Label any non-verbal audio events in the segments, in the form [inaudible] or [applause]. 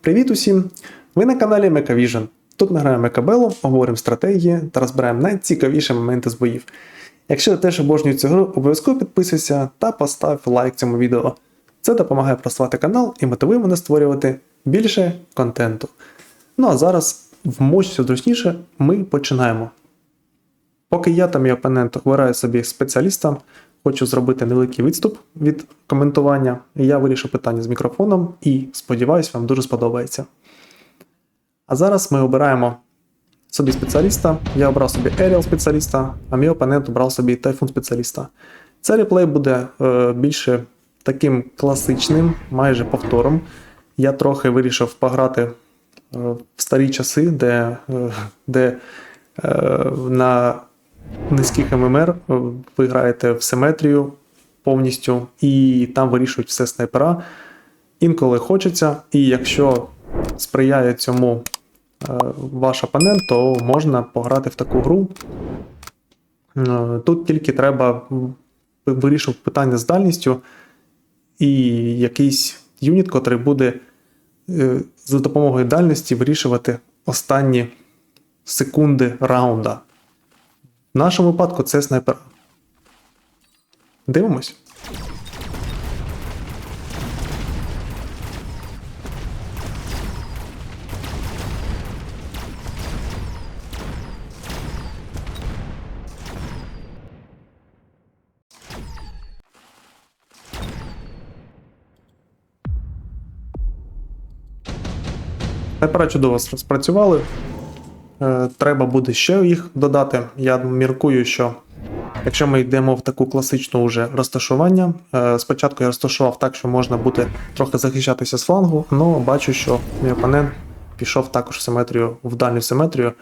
Привіт усім! Ви на каналі MechaVision. Тут ми граємо Мекабелу, обговоримо стратегії та розбираємо найцікавіші моменти з боїв. Якщо ти теж обожнюєш цю гру, обов'язково підписуйся та постав лайк цьому відео. Це допомагає просувати канал і мотивує мене створювати більше контенту. Ну а зараз, вмочся зручніше, ми починаємо. Поки я та мій опонент обираю собі спеціаліста, хочу зробити невеликий відступ від коментування. Я вирішу питання з мікрофоном і сподіваюся, вам дуже сподобається. А зараз ми обираємо собі спеціаліста. Я обрав собі Aerial спеціаліста, а мій опонент обрав собі Typhoon спеціаліста. Цей реплей буде е, більше таким класичним, майже повтором. Я трохи вирішив пограти е, в старі часи, де, е, де е, на низьких ММР е, ви граєте в симетрію повністю, і там вирішують все снайпера. Інколи хочеться, і якщо сприяє цьому е, ваш опонент, то можна пограти в таку гру. Е, Тут тільки треба вирішувати питання з дальністю, і якийсь юніт, котрий буде за допомогою дальності вирішувати останні секунди раунда. В нашому випадку це снайпер. Дивимось. Снайпера чудово спрацювали. Е, Треба буде ще їх додати. Я міркую, що якщо ми йдемо в таку класичну уже розташування, е, спочатку я розташував так, що можна буде трохи захищатися з флангу, але бачу, що мій опонент пішов також в симетрію, в дальню симетрію,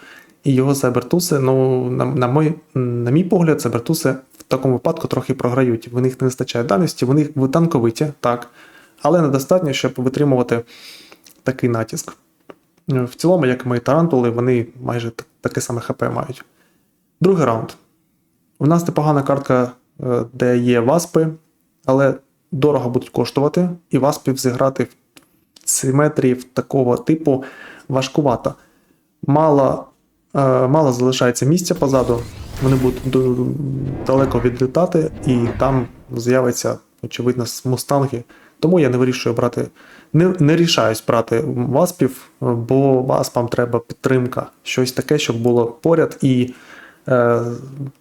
і його сайбертуси, ну, на, на, мой, на мій погляд, сайбертуси в такому випадку трохи програють. В них не вистачає дальності, вони танковиті, так, але недостатньо, щоб витримувати такий натиск. В цілому, як мої тарантули, вони майже таке саме ХП мають. Другий раунд. У нас непогана картка, е, де є васпи, але дорого будуть коштувати, і васпів зіграти в симетрії такого типу важкувато. Мало, е, мало залишається місця позаду, вони будуть далеко відлітати, і там з'явиться, очевидно, мустанги. Тому я не вирішую брати, не, не рішаюсь брати васпів, бо васпам треба підтримка, щось таке, щоб було поряд і е,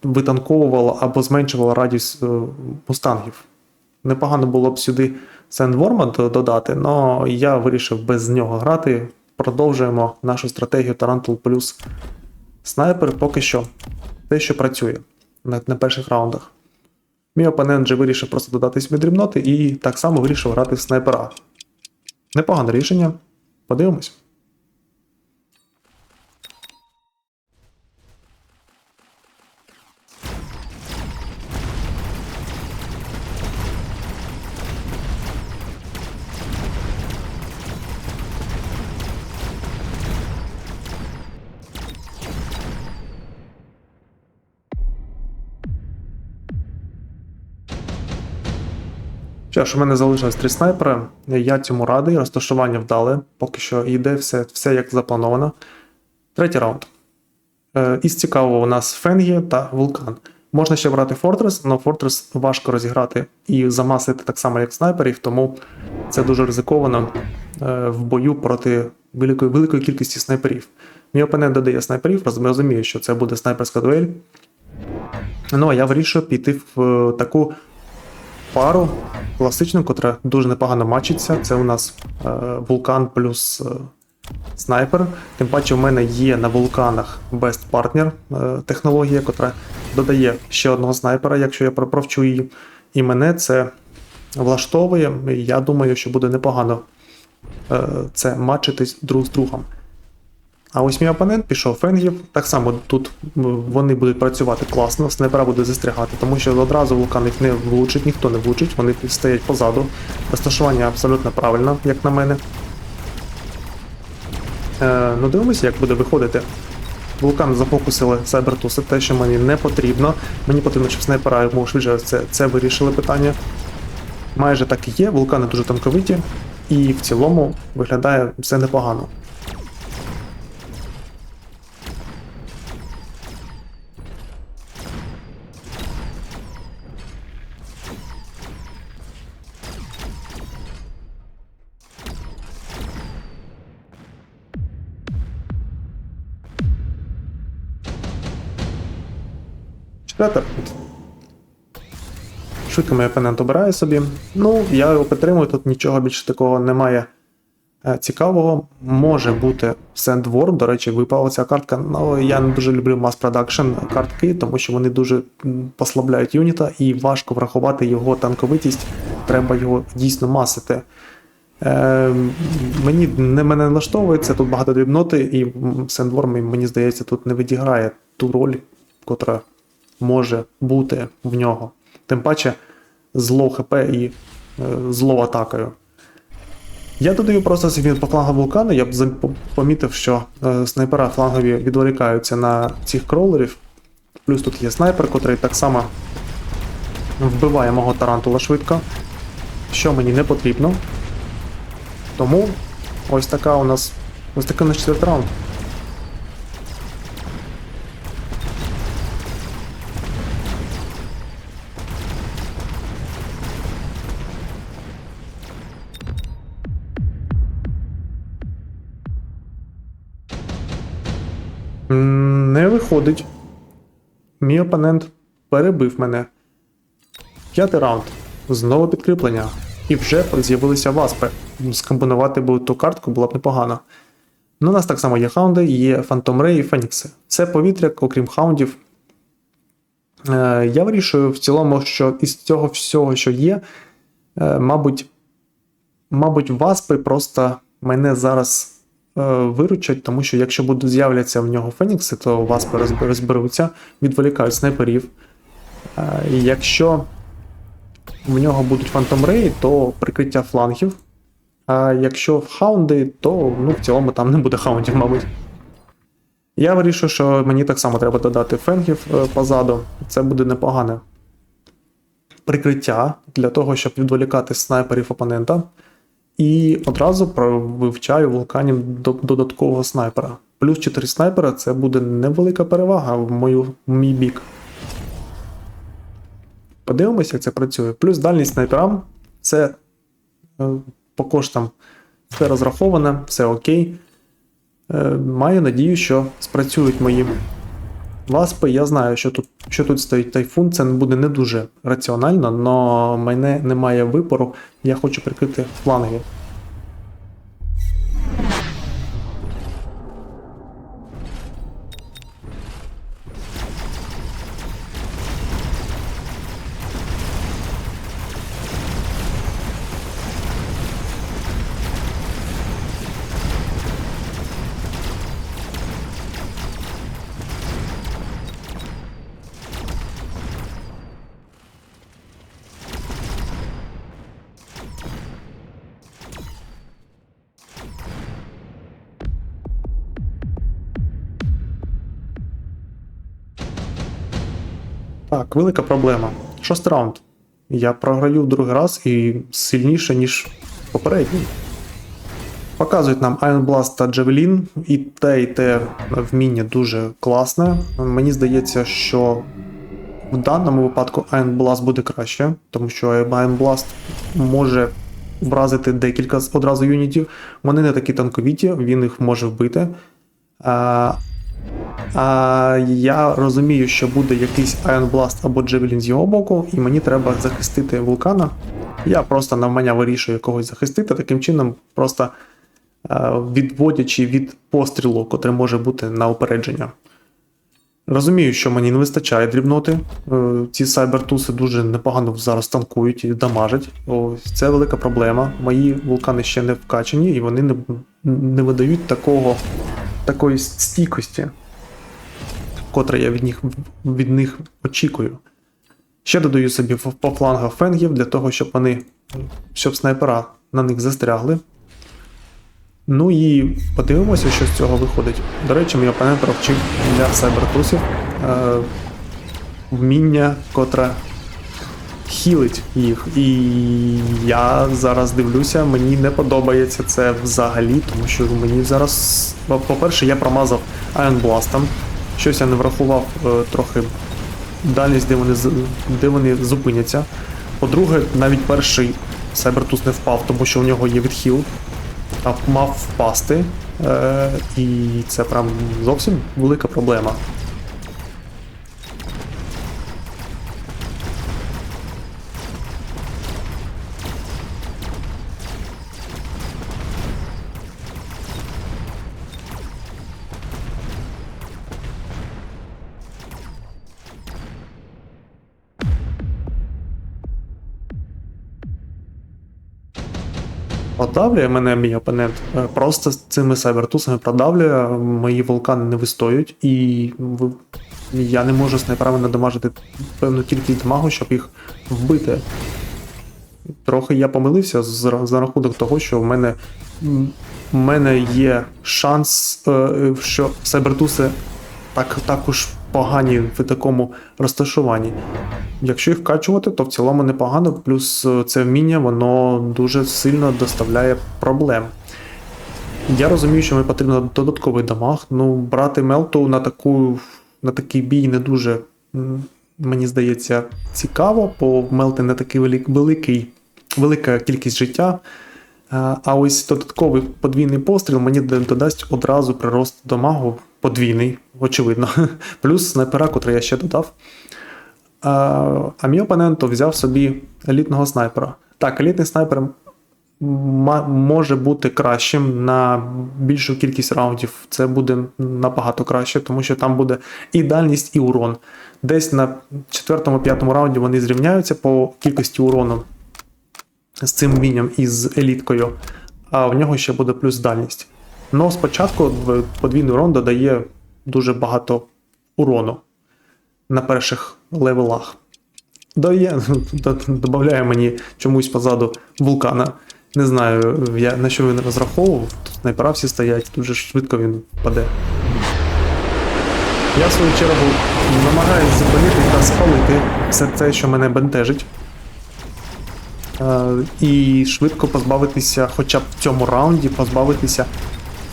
витанковувало або зменшувало радіус е. Непогано було б сюди Сендворма додати, але я вирішив без нього грати. Продовжуємо нашу стратегію Тарантул плюс снайпер поки що те, що працює на, на перших раундах. Мій опонент же вирішив просто додати собі дрібноти і так само вирішив грати в снайпера. Непогане рішення. Подивимось. Що ж, у мене залишилось три снайпера. Я цьому радий, розташування вдале. Поки що йде все, все як заплановано. Третій раунд. Е, із цікавого у нас Фенгі та Вулкан. Можна ще брати Фортрес, але Фортрес важко розіграти і замасити так само, як снайперів, тому це дуже ризиковано е, в бою проти великої, великої кількості снайперів. Мій опонент додає снайперів, роз- розумію, що це буде снайперська дуель. Ну а я вирішую піти в е, таку пару класичну, котра дуже непогано мачиться. Це у нас е, вулкан плюс е, снайпер. Тим паче, в мене є на вулканах Best Partner е, технологія, котра додає ще одного снайпера, якщо я провчу її. І мене це влаштовує. І Я думаю, що буде непогано е, це матчитись друг з другом. А ось мій опонент пішов фенгів. Так само тут вони будуть працювати класно, снайпера буде застрягати, тому що одразу вулкан їх не влучить, ніхто не влучить, вони стоять позаду. Розташування абсолютно правильно, як на мене. Е, ну, дивимося, як буде виходити. Вулкан зафокусили Сайбертуси, те, що мені не потрібно. Мені потрібно, щоб снайпера йому швидше це, це вирішили питання. майже так і є, вулкани дуже танковиті, і в цілому виглядає все непогано. Раунд. Швидко мій опонент обирає собі. Ну, я його підтримую, тут нічого більше такого немає е, цікавого. Може бути Sandworm, до речі, випала ця картка. але я не дуже люблю Mass Production картки, тому що вони дуже послабляють юніта і важко врахувати його танковитість. Треба його дійсно масити. Е, мені не мене не влаштовується, тут багато дрібноти, і Sandworm, мені здається, тут не відіграє ту роль, котра може бути в нього. Тим паче з лоу хп і е, з лоу атакою. Я додаю просто собі по флангу вулкану, я б помітив, що е, снайпера флангові відволікаються на цих кролерів. Плюс тут є снайпер, котрий так само вбиває мого тарантула швидко, що мені не потрібно. Тому ось така у нас ось такий наш четвертий раунд. Виходить. Мій опонент перебив мене. П'ятий раунд. Знову підкріплення. І вже з'явилися васпи. Скомбінувати би ту картку було б непогано. Ну, у нас так само є хаунди, є Фантом Рей і Фенікси. Все повітря, окрім хаундів. Е, я вирішую в цілому, що із цього всього, що є, е, мабуть, мабуть, васпи просто мене зараз виручать, тому що якщо будуть з'являться в нього фенікси, то васпи розб- розберуться, відволікають снайперів. Е, якщо в нього будуть фантом реї, то прикриття флангів. А якщо хаунди, то ну, в цілому там не буде хаундів, мабуть. Я вирішую, що мені так само треба додати фенгів е, позаду. Це буде непогане прикриття для того, щоб відволікати снайперів опонента. І одразу вивчаю вулканів до- додаткового снайпера. Плюс 4 снайпера це буде невелика перевага в, мою, в мій бік. Подивимося, як це працює. Плюс дальність снайперам це е, по коштам все розраховане, все окей. Е, маю надію, що спрацюють мої васпи. Я знаю, що тут, що тут стоїть тайфун, це буде не дуже раціонально, але мене немає вибору. Я хочу прикрити фланги. Так, велика проблема. Шостий раунд. Я програю другий раз і сильніше, ніж попередній. Показують нам Iron Blast та Javelin, і те, і те вміння дуже класне. Мені здається, що в даному випадку Iron Blast буде краще, тому що Iron Blast може вразити декілька одразу юнітів. Вони не такі танковіті, він їх може вбити. А, я розумію, що буде якийсь Iron Blast або Javelin з його боку, і мені треба захистити вулкана. Я просто навмання вирішую когось захистити, таким чином, просто відводячи від пострілу, котрий може бути на опередження. Розумію, що мені не вистачає дрібноти. Е, Ці сайбертуси дуже непогано зараз танкують і дамажать. Ось це велика проблема. Мої вулкани ще не вкачані, і вони не, не видають такого, такої стійкості, котре я від них, від них очікую. Ще додаю собі по флангах фенгів для того, щоб вони, щоб снайпера на них застрягли. Ну і подивимося, що з цього виходить. До речі, мій опонент провчив для сайбертусів е, вміння, котре хілить їх. І я зараз дивлюся, мені не подобається це взагалі, тому що мені зараз, по- по-перше, я промазав Blastом. Щось я не врахував е, трохи дальність, де вони, де вони зупиняться. По-друге, навіть перший Сайбертус не впав, тому що у нього є відхил, а мав впасти. Е, і це прям зовсім велика проблема. Продавлює мене мій опонент. Е, Просто з цими сайбертусами продавлює, мої вулкани не вистоють, і я не можу снайперами надамажити певну кількість дамагу, щоб їх вбити. Трохи я помилився за рахунок того, що в мене, в мене є шанс, е, що сайбертуси так, також погані в такому розташуванні. Якщо їх вкачувати, то в цілому непогано, плюс е, це вміння воно дуже сильно доставляє проблем. Я розумію, що мені потрібно додатковий дамаг. Ну, брати Мелту на таку, на такий бій не дуже, мені здається, цікаво, бо Мелти не такий велик- великий, велика кількість життя. А а ось додатковий подвійний постріл мені додасть одразу прирост дамагу подвійний, очевидно. [laughs] Плюс снайпера, котрий я ще додав. А, а мій опонент взяв собі елітного снайпера. Так, елітний снайпер може бути кращим на більшу кількість раундів. Це буде набагато краще, тому що там буде і дальність, і урон. Десь на четвертому-п'ятому раунді вони зрівняються по кількості урону з цим вмінням і з еліткою, а в нього ще буде плюс дальність. Ну, спочатку подвійний урон додає дуже багато урону на перших левелах. Дає, [laughs] додає мені чомусь позаду вулкана. Не знаю, я, на що він розраховував. Тут снайпера всі стоять, дуже швидко він паде. Я в свою чергу намагаюся зупинити та спалити все те, що мене бентежить. Е, і швидко позбавитися, хоча б в цьому раунді, позбавитися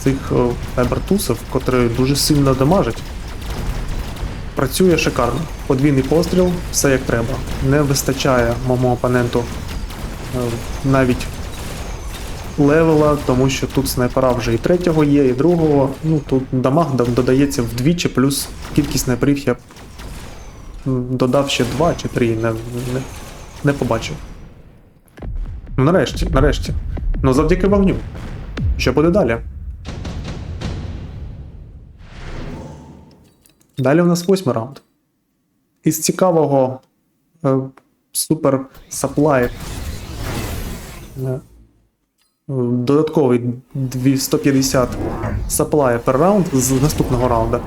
цих е, файбертусів, котрі дуже сильно дамажать. Працює шикарно. Подвійний постріл, все як треба. Не вистачає моєму опоненту е, навіть левела, тому що тут снайпера вже і третього є, і другого. Ну тут дамаг додається вдвічі, плюс кількість снайперів я додав ще два чи три, не, не, не побачив. Ну нарешті, нарешті. Ну завдяки вогню. Що буде далі? Далі у нас восьмий раунд. Із цікавого е, супер саплай. Е, додатковий 250 саплай per раунд з наступного раунда.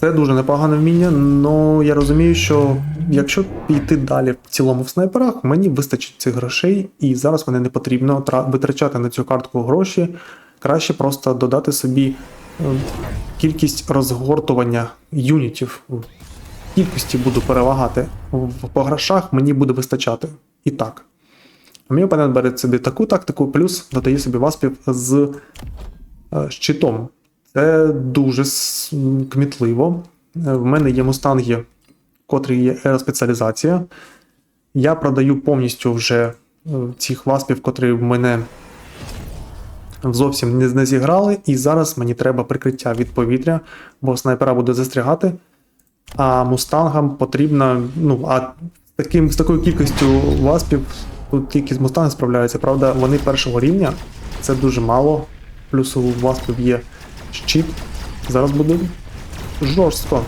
Це дуже непогане вміння, але я розумію, що якщо піти далі в цілому в снайперах, мені вистачить цих грошей, і зараз мене не потрібно витрачати на цю картку гроші. Краще просто додати собі кількість розгортування юнітів. Кількості буду перевагати. По грошах мені буде вистачати. І так. Мій опонент бере собі таку тактику, плюс додає собі васпів з е, щитом. Це дуже кмітливо. Е, В мене є мустанги, котрі є аероспеціалізація. Я продаю повністю вже е, цих васпів, котрі в мене зовсім не, зіграли, і зараз мені треба прикриття від повітря, бо снайпера буде застрягати. А мустангам потрібно. Ну, а таким, з такою кількістю васпів тут тільки з мустанги справляються. Правда, вони першого рівня, це дуже мало. Плюс у васпів є щит. Зараз буде жорстко.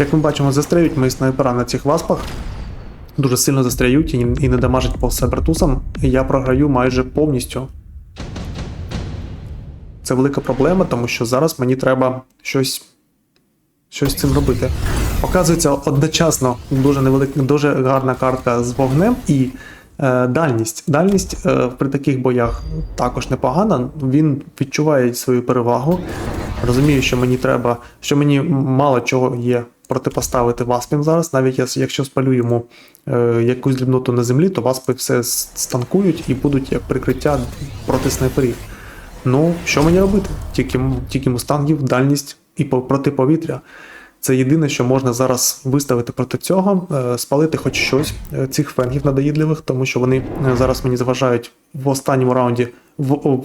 Як ми бачимо, застрелюють мої снайпера на цих васпах. дуже сильно застряють і, не дамажать по Сайбертусам, я програю майже повністю. Це велика проблема, тому що зараз мені треба щось, щось з цим робити. Оказується, одночасно дуже невелика, дуже гарна картка з вогнем і е, дальність. Дальність е, при таких боях також непогана. Він відчуває свою перевагу. Розумію, що мені треба, що мені мало чого є протипоставити васпам зараз. Навіть якщо спалю йому е, якусь дрібноту на землі, то васпи все станкують і будуть як прикриття проти снайперів. Ну, що мені робити? Тільки, тільки мустангів, дальність і проти повітря. Це єдине, що можна зараз виставити проти цього, е, спалити хоч щось е, цих фенгів надоїдливих, тому що вони е, зараз мені заважають в останньому раунді. В, в-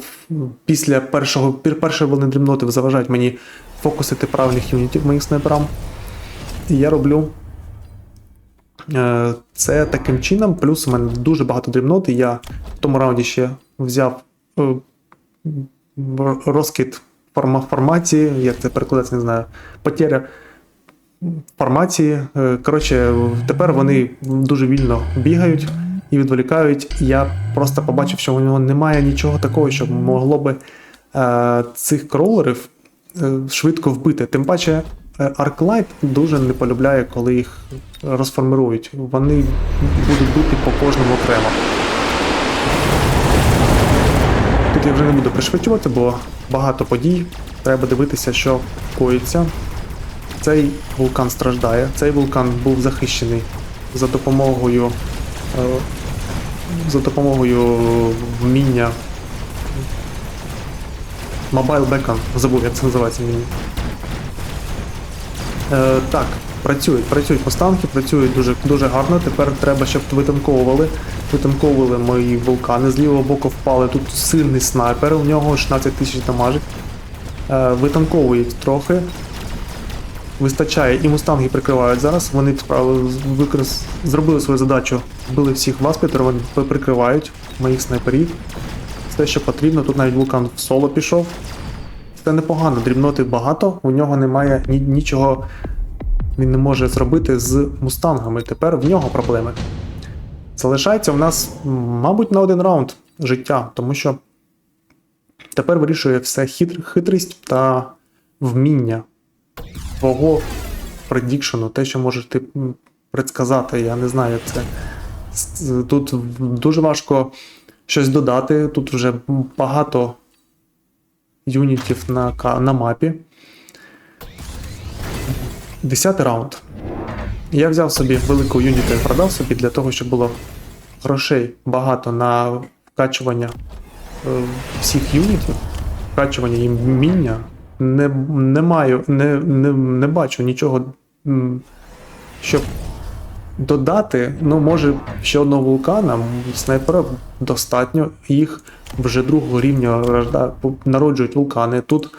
після першого першої волни дрібноти заважають мені фокусити правильних юнітів моїм снайперам. І я роблю е, це таким чином. Плюс у мене дуже багато дрібноти. Я в тому раунді ще взяв е, розкид формації, як це перекладається, не знаю. Потеря формації. Е, Коротше, тепер вони дуже вільно бігають і відволікають. Я просто побачив, що у нього немає нічого такого, що могло би цих кролерів швидко вбити. Тим паче, Arclight дуже не полюбляє, коли їх розформирують. Вони будуть бити по кожному окремо. Тут я вже не буду пришвидшувати, бо багато подій. Треба дивитися, що коїться. Цей вулкан страждає. Цей вулкан був захищений за допомогою. е, За допомогою вміння. Mobile Beacon. Забув, як це називається мені. Е, так, працюють, працюють постанки, працюють дуже, дуже гарно. Тепер треба, щоб витанковували. Витанковували мої вулкани. З лівого боку впали. Тут сильний снайпер, у нього 16 тисяч дамажить. Е, витанковують трохи. Вистачає, і мустанги прикривають зараз. Вони справили, викрис, зробили свою задачу, вбили всіх васпів, тепер вони прикривають моїх снайперів. Все, що потрібно. Тут навіть вулкан в соло пішов. Це непогано, дрібноти багато, у нього немає ні, нічого, він не може зробити з мустангами. Тепер в нього проблеми. Залишається в нас, мабуть, на один раунд життя, тому що тепер вирішує все хитр, хитрість та вміння твого предікшену, те, що можеш ти предсказати. Я не знаю, як це. Тут дуже важко щось додати. Тут вже багато юнітів на, на мапі. Десятий раунд. Я взяв собі велику юніту і продав собі для того, щоб було грошей багато на вкачування е, всіх юнітів, вкачування їм вміння. Не, не маю, не, не, не бачу нічого, щоб додати. Ну, може, ще одного вулкана, снайпера достатньо. Їх вже другого рівня народжують вулкани. Тут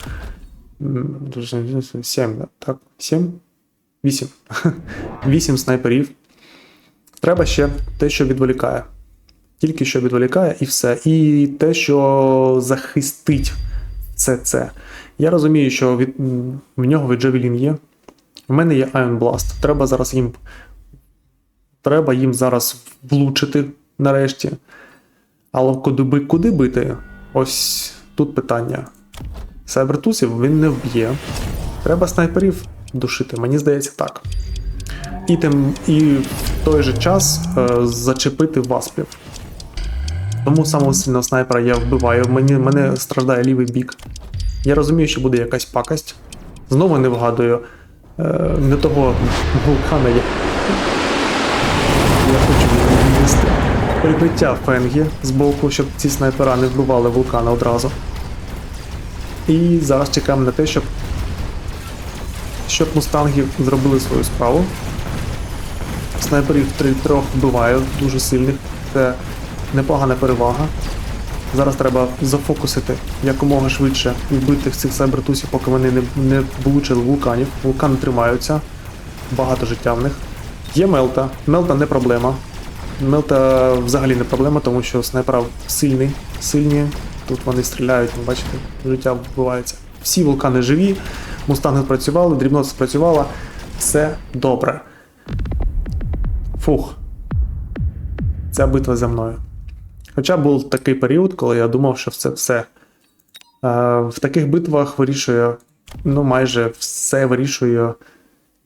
7, так? 7? 8. 8 снайперів. Треба ще те, що відволікає. Тільки що відволікає і все. І те, що захистить це це. Я розумію, що від, в нього від Javelin є. В мене є Iron Blast. Треба зараз їм. Треба їм зараз влучити нарешті. Але куди, би- куди бити? Ось тут питання. Сайбертусів він не вб'є. Треба снайперів душити, мені здається так. І, тим, і в той же час е, зачепити васпів. Тому самого сильного снайпера я вбиваю, мені, мене страждає лівий бік. Я розумію, що буде якась пакость. Знову не вгадую. Е, не того вулкана я хочу віднести. Прикриття фенгі з боку, щоб ці снайпера не вбивали вулкана одразу. І зараз чекаємо на те, щоб, щоб мустанги зробили свою справу. Снайперів трьох вбиваю, дуже сильних. Це непогана перевага. Зараз треба зафокусити якомога швидше і вбити цих сайбертусів, поки вони не, не влучили вулканів. Вулкани тримаються, багато життя в них. Є мелта. Мелта не проблема. Мелта взагалі не проблема, тому що снайпера сильний, сильні. Тут вони стріляють, ви бачите, життя вбивається. Всі вулкани живі, мустанги спрацювали, дрібнота спрацювала. Все добре. Фух. ця битва за мною. Хоча був такий період, коли я думав, що це все. Е, в таких битвах вирішує, ну, майже все вирішує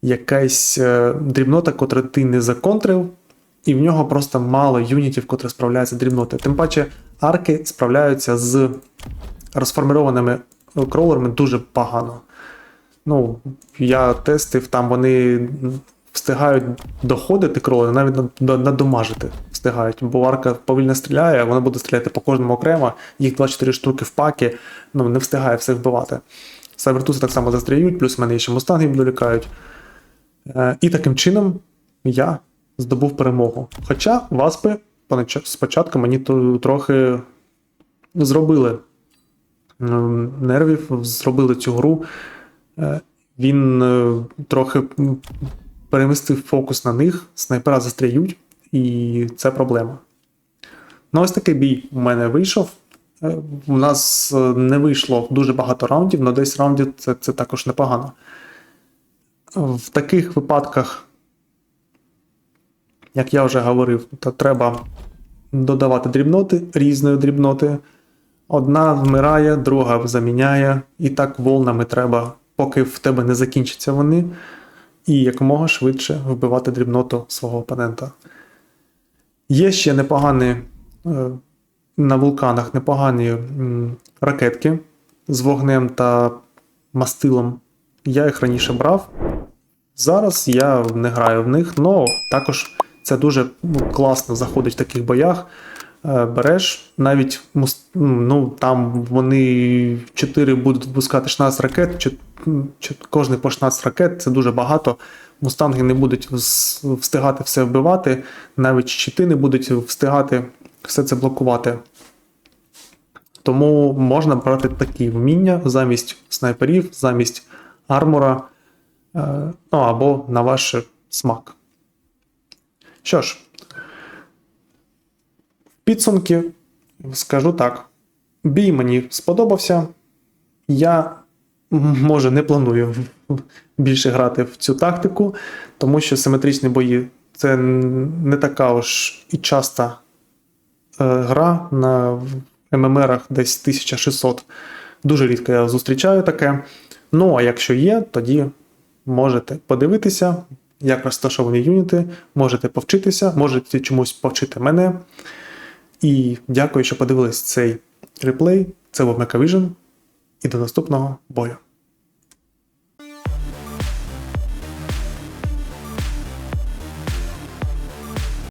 якась е, дрібнота, котру ти не законтрив, і в нього просто мало юнітів, котрі справляються з дрібнотою. Тим паче, арки справляються з розформірованими кролерами дуже погано. Ну, я тестив, там вони встигають доходити кролери, навіть над- надомажити встигають. Бо арка повільно стріляє, вона буде стріляти по кожному окремо, їх 24 штуки в пакі, ну не встигає всіх вбивати. Сайбертуси так само застріють, плюс мене ще мустанги відволікають. Е, І таким чином я здобув перемогу. Хоча васпи спочатку мені трохи зробили нервів, зробили цю гру. Е, Він е, трохи перемістив фокус на них, снайпера застряють, і це проблема. Ну, ось такий бій у мене вийшов. Е, У нас не вийшло дуже багато раундів, але десь раундів це, це також непогано. В таких випадках, як я вже говорив, то треба додавати дрібноти, різної дрібноти. Одна вмирає, друга заміняє, і так волнами треба, поки в тебе не закінчаться вони, і якомога швидше вбивати дрібноту свого опонента. Є ще непогані е, на вулканах непогані ракетки з вогнем та мастилом. Я їх раніше брав. Зараз я не граю в них, але також це дуже ну, класно заходить в таких боях. Е, Береш навіть ну, там вони 4 будуть випускати 16 ракет, чи, кожний по 16 ракет, це дуже багато. Мустанги не будуть встигати все вбивати, навіть щити не будуть встигати все це блокувати. Тому можна брати такі вміння замість снайперів, замість армора, е, ну або на ваш смак. Що ж, підсумки скажу так: бій мені сподобався. Я може не планую більше грати в цю тактику, тому що симетричні бої це не така уж і часта е, гра на ММРах десь 1600. Дуже рідко я зустрічаю таке. Ну, а якщо є, тоді можете подивитися, як розташовані юніти, можете повчитися, можете чомусь повчити мене. І дякую, що подивились цей реплей. Це був Мекавіжн. І до наступного бою.